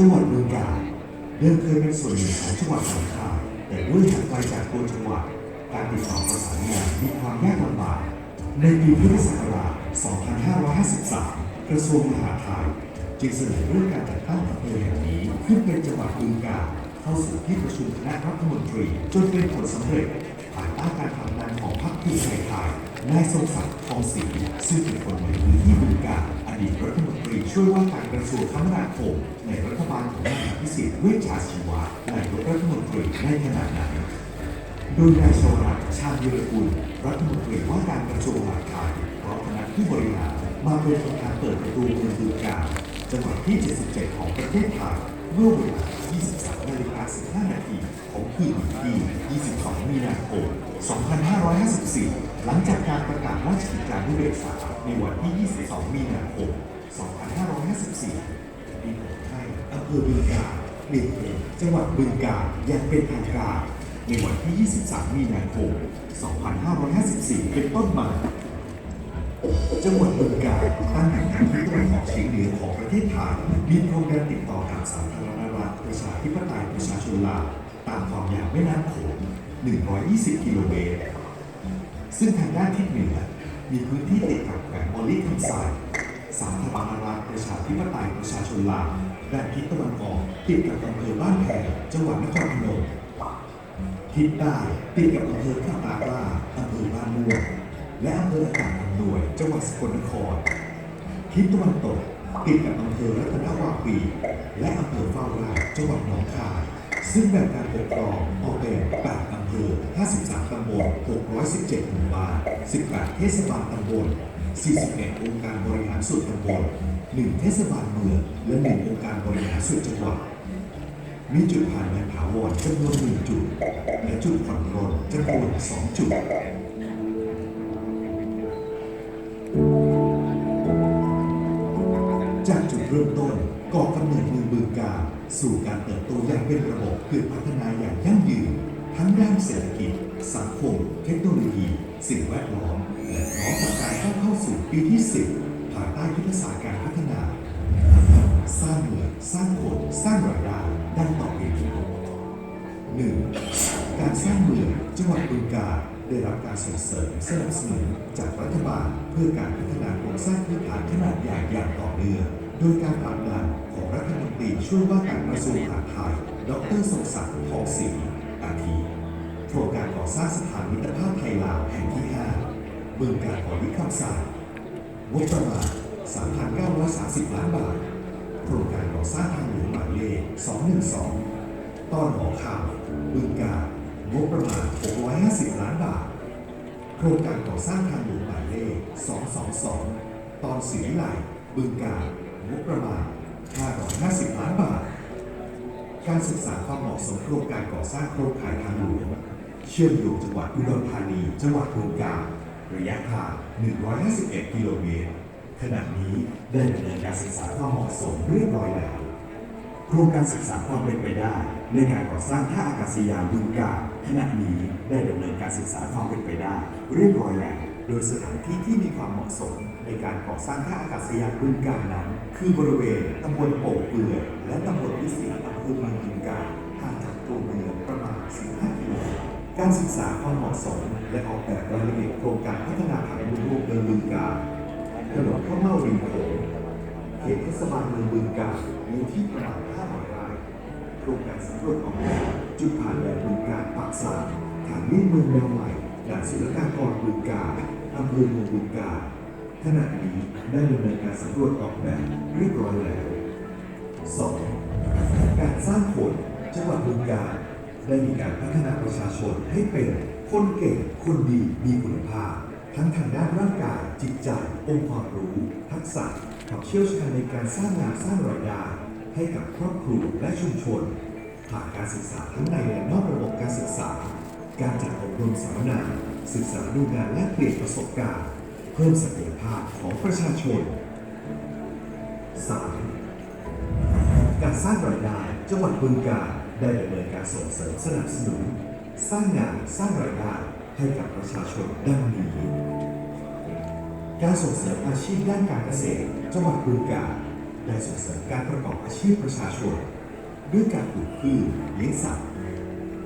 จังหวัดบึงกาฬเดิมเคยเป็นส่วนหนึ่งของจังหวัดสงขลาแต่ด้วยห่างไกลจากตัวจังหวัด การติดต่อประสานงานมีความยากลำบากในปีพุทธศักราช 2553 กระทรวงมหาดไทยจึงเสนอเรื่องการจัดตั้งอำเภอแห่งนี้ขึ้นเป็นจังหวัดบึงกาฬเข้าสู่ที่ประชุมคณะรัฐมนตรี จนเป็นผลสำเร็จภายใต้การผลักดันของพรรคภูมิใจไทยนายทรงศักดิ์ทองศรีซึ่งเป็นคนในพื้นที่ ดีตรัฐมนตรีช่วยว่าการกระทรวงคมนาคมในรัฐบาลของนายอภิสิทธิ์เวชชาชีวะนายกรัฐมนตรีในขณะนั้นโดยนายชรัตชาญวิรกุลรัฐมนตรีว่าการกระทรวงมหาดไทยพร้อมคณะผู้บริหารมาเป็นประธานเปิดประตูเมืองบึงกาฬจังหวัดที่ 77 ของประเทศไทยเมื่อเวลา 23นาฬิกา15นาทีของคืนวันที่ 22 มีนาคม 2554 หลังจากการประกาศราชกิจจานุเบกษาในวันที่ 22 มีนาคม 2554มีผลให้อำเภอบึงกาฬเปลี่ยนเป็นจังหวัดบึงกาฬอย่างเป็นทางการในวันที่ 23 มีนาคม 2554 เป็นต้นมา จังหวัดบึงกาฬตั้งอยู่ทางทิศตะวันออกเฉียงเหนือของประเทศไทยมีพรมแดนติดต่อกับสาธารณรัฐประชาธิปไตยประชาชนลาวตามความยาวแม่น้ำโขง120 กิโลเมตร ซึ่งทางด้านทิศเหนือมีพื้นที่ติดกับแขวงบอลลี่คำไซสาธารณรัฐประชาธิปไตยประชาชนลาวด้านทิศตะวันออกติดกับอำเภอบ้านแพงจังหวัดนครพนมทิศใต้ติดกับอำเภอข้าตากล้าอำเภอบ้านม่วงและอำเภออากาศอำนวย จังหวัดสกลนคร ทิศตะวันตกติดกับอำเภอรัตนวาปี และอำเภอเฝ้าไร่จังหวัดหนองคาย ซึ่งแบ่งการปกครองออกเป็น8อำ เภอ53 ตำบล 617 หมู่บ้าน 18 เทศบาลตำบล 41 องค์การบริหารส่วนตำบล 1 เทศบาลเมือง และ 1 องค์การบริหารส่วนจังหวัด มีจุดผ่านแดนถาวรจำนวนหนึ่งจุด และจุดผ่อนปรนจำนวนสองจุดจากจุดเริ่มต้นก่อกำเนิดเมืองบึงกาฬสู่การเติบโตอย่างเป็นระบบเพื่อพัฒนาอย่างยั่งยืน ทั้งด้านเศรษฐกิจ สังคม เทคโนโลยี สิ่งแวดล้อม และพร้อมกับการเข้าเข้าสู่ปีที่ 10 ภายใต้ยุทธศาสตร์การพัฒนา สร้างเมืองสร้างคนสร้างรายได้ดังต่อไปนี้หนึ่งการสร้างเมืองจังหวัดบึงกาฬได้รับการส่งเสริมสนับสนุนจากรัฐบาล เพื่อการพัฒนาโครงสร้างพื้นฐานขนาดใหญ่อย่างต่อเนื่องโดยการผลักดันของรัฐมนตรีช่วยว่าการกระทรวงมหาดไทย ดรทรงศักดิ์ทองศรีาทิโครงการก่อสร้างสถานมิตรภาพไทยลาวแห่งที่5บึงการขอวิคำสั่งงบประมาณ 3,930 ล้านบาท โครงการก่อสร้างทางหลวงหมายเลข 212 ตอนหอคำบึงกาฬงบประมาณ 650 ล้านบาท โครงการก่อสร้างทางหลวงหมายเลข 222 ตอนศรีวิไลบึงกาฬงบประมาณ 550 ล้านบาท การศึกษาความเหมาะสมโครงการก่อสร้างโครงข่ายทางหลวงเชื่อมโยงจังหวัดอุดรธานี จังหวัดบึงกาฬระยะทาง 151 กิโลเมตร ขณะนี้ได้ดำเนินการศึกษาความเหมาะสมเรียบร้อยแล้ว โครงการศึกษาความเป็นไปได้ ในการก่อสร้างท่าอากาศยานบึงกาฬขณะนี้ได้ดำเนินการศึกษาความเป็นไปได้ เรียบร้อยแล้ว โดยสถานที่ที่มีความเหมาะสม ในการก่อสร้างท่าอากาศยานบึงกาฬนั้น คือบริเวณตำบลโป่งเปื่อยและตำบลวิสิตอำเภอมืองบึงกาฬห่างจากตัวเมืองประมาณ 15 กิโลการศึกษาความเหมาะสม และออกแบบรายละเอียดโครงการพัฒนาผังเมืองรูปเมืองบึงกาฬถนนข้าวเม่าริมโขงเขตเทศบาลเมืองบึงกาฬมีที่ประมาณ500ไร่โครงการสำรวจออกแบบจุดผ่านแดนบึงกาฬปากสามฐานมิ่เมืองแนวใหม่ด่านศุลกากรบึงกาฬอำเภอเมืองบึงกาฬขณะนี้ได้ดำเนินการสำรวจออกแบบเรียบร้อยแล้ว 2. การสร้างคนจังหวัดบึงกาฬได้มีการพัฒนาประชาชนให้เป็นคนเก่ง คนดีมีคุณภาพ ทั้งทางด้านร่างกาย จิตใจ องค์ความรู้ ทักษะความเชี่ยวชาญในการสร้างงานสร้างรายได้ให้กับครอบครัวและชุมชน ผ่านการศึกษาทั้งในและนอกระบบการศึกษา การจัดอบรมสัมมนาศึกษาดูงานและเปลี่ยนประสบการณ์ เพิ่มศักยภาพของประชาชน 3. การสร้างรายได้ จังหวัดบึงกาฬได้ดำเนินการส่งเสริมสนับสนุน สร้างงานสร้างรายได้ให้กับประชาชนดังนี้ การส่งเสริมอาชีพด้านการเกษตร จังหวัดบึงกาฬได้ส่งเสริมการประกอบอาชีพประชาชน ด้วยการปลูกพืชเลี้ยงสัตว์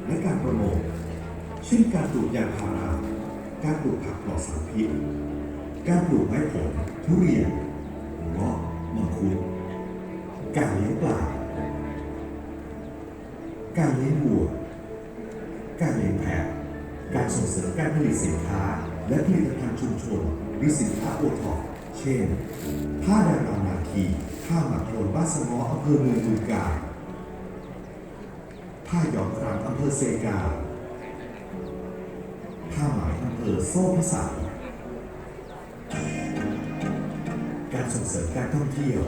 และการประมงเช่นการปลูกยางพารา การปลูกผักปลอดสารพิษ การปลูกไม้ผลทุเรียนเงาะมังคุดการเลี้ยงปลา การเลี้ยงวัว การเลี้ยงแพะ การส่งเสริมการผลิตสินค้า และผลิตภัณฑ์ชุมชนหรือสินค้าโอท็อปเช่นผ้าดารานาคีผ้าหมักโคลนบ้านสมออำเภอเมืองบึงกาฬผ้าหยอมครามอำเภอเซกาผ้าไหมอำเภอโซ่พิสัยการส่งเสริมการท่องเที่ยว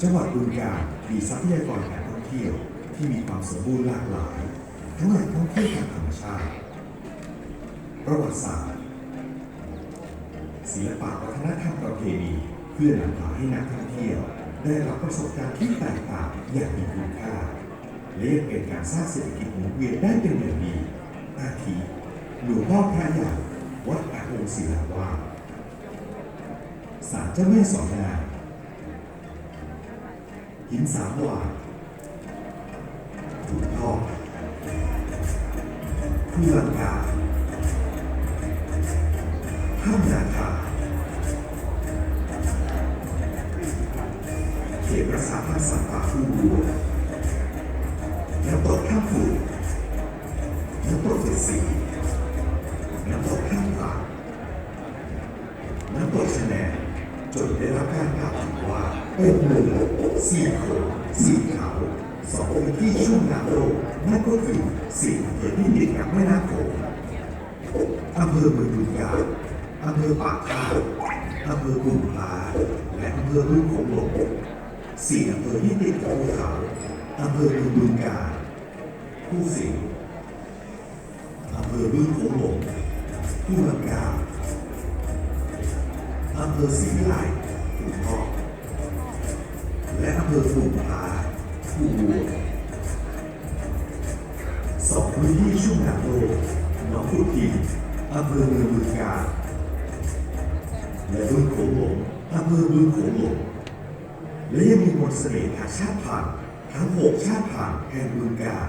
จังหวัดบึงกาฬมีทรัพยากรการท่องเที่ยว ที่มีความสมบูรณ์หลากหลายทั้งแหล่งท่องเที่ยวทางธรรมชาติ ประวัติศาสตร์ศิลปะวัฒนธรรมประเพณีเพื่อนำพาให้นักท่องเที่ยว ได้รับประสบการณ์ที่แตกต่างอย่างมีคุณค่าและยังเป็นการสร้างเศรษฐกิจหมุนเวียนได้เป็นอย่างดีอาทิหลวงพ่อพระใหญ่วัดอาองศิลาวาสศาลเจ้าแม่สองนางหินสามวาน กทอดผู้ลังกาถ้ำนาคาเขตรักษาพันธุ์สัตว์ป่าทุ่งบัวน้ำตกท่าผูน้ำตกเจ็ดสีน้ำตกท่าปลาน้ำตกชะแนนจนได้รับการกล่าวถึงว่าเป็นเมืองสี่โขสี่ขา สองพื้นที่ชุ่มน้ำโลกนั่นก็คือสี่อำเภอที่ติดกับแม่น้ำโขงอำเภอเมืองบึงกาฬอำเภอปากท่าอำเภอกุมภาและอำเภอบึงโขงหลงสี่อำเภอที่ติดกับภูเขาอำเภอเมืองบึงกาฬผู้สิงห์อำเภอบึงโขงหลงผู้ลังกาอำเภอศรีวิไลถูกทองและอำเภอกุมภา สองพื้นที่ชุ่มน้ำโลกหนองขุดทินอำเภอเมืองบึงกาฬและบึงโขงหลงอำเภอบึงโขงหลงและยังมีมนต์เสน่ห์ทางชาติพันธุ์ทั้งหกชาติพันธุ์แห่งบึงกาฬ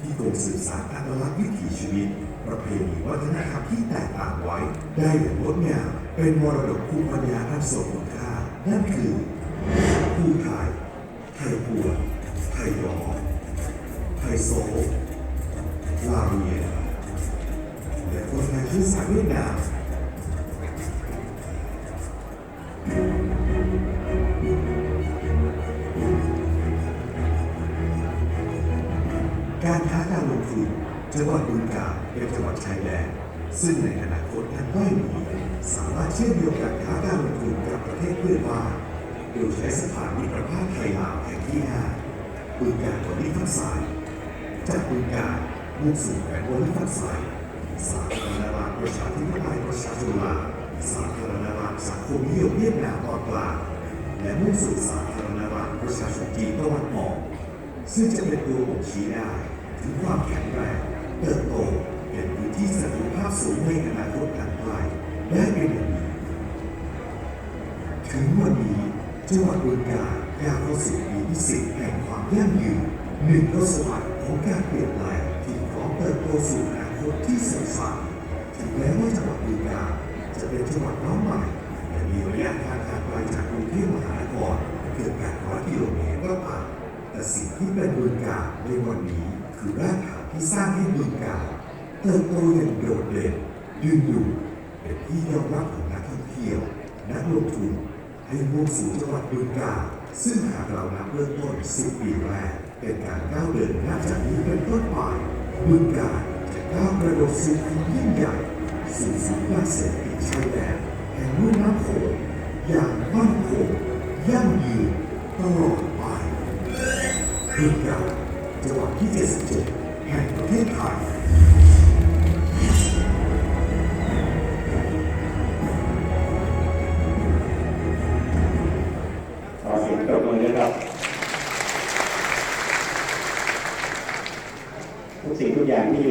ที่คงสืบสานอัตลักษณ์วิถีชีวิต ประเพณีวัฒนธรรมที่แตกต่างไว้ ได้อย่างงดงามเป็นมรดกภูมิปัญญาอันทรงคุณค่า นั่นคือผู้ไทยไทยปวด ไทยร้อไทยโซลาเวียและคนไทยเชื้อสายเวียดนามการค้าการลงทุนจังหวัดบึงกาฬเป็นจังหวัดชายแดนซึ่งในอนาคตอันใกล้นี้สามารถเชื่อมโยงการค้าการลงทุนกับประเทศเพื่อนบ้านโดยใช้สะพานมิตรภาพไทยลาวแห่งที่5 บึงกาฬวันนี้ทั้งสาย จากบึงกามุ่งสู่แขวงวนทับไซสาธารณรัฐประชาธิปไตยประชาชนลาสาธารณรัฐสังคมนิยมเวียดนามตอนกลางและมุ่งสู่สาธารณรัฐประชาชนจีนตะวันออก ซึ่งจะเป็นตัวบ่งชี้ได้ถึงความแข็งแรงเติบโตเป็นพื้นที่สันติภาพสูงในอนาคตอันไกลได้เป็นอย่างดีถึงวันนี้จังหวัดบึงกาฬ ก้าวเข้าสู่ปีที่สิบแห่งความยั่งยืนหนึ่งทศวรรษของการเปลี่ยนแปลงที่พร้อมเติบโตสู่อนาคตที่สดใสถึงแม้ว่าจังหวัดบึงกาฬจะเป็นจังหวัดน้องใหม่แต่มีระยะทางการไกลจากกรุงเทพมหานครเกือบ800กิโลเมตรก็ตามแต่สิ่งที่เป็นบึงกาฬในวันนี้คือรากฐานที่สร้างให้บึงกาฬเติบโตอย่างโดดเด่นดึงดูดเป็นที่ยอมรับของนักท่องเที่ยว นักลงทุน ให้มุ่งสู่จังหวัดบึงกาฬซึ่งหากเรานับเริ่มต้น 10 ปีแรก เป็นการก้าวเดินนับจากนี้เป็นต้นไปบึงกาฬจะก้าวกระโดดสู่ความยิ่งใหญ่สู่ศูนย์กาเศรษฐกิจชายแดนแห่งลุ่มน้ำโขงอย่างมั่นคงยั่งยืนตลอดไปบึงกาฬจังหวัดที่ 77 แห่งประเทศไทย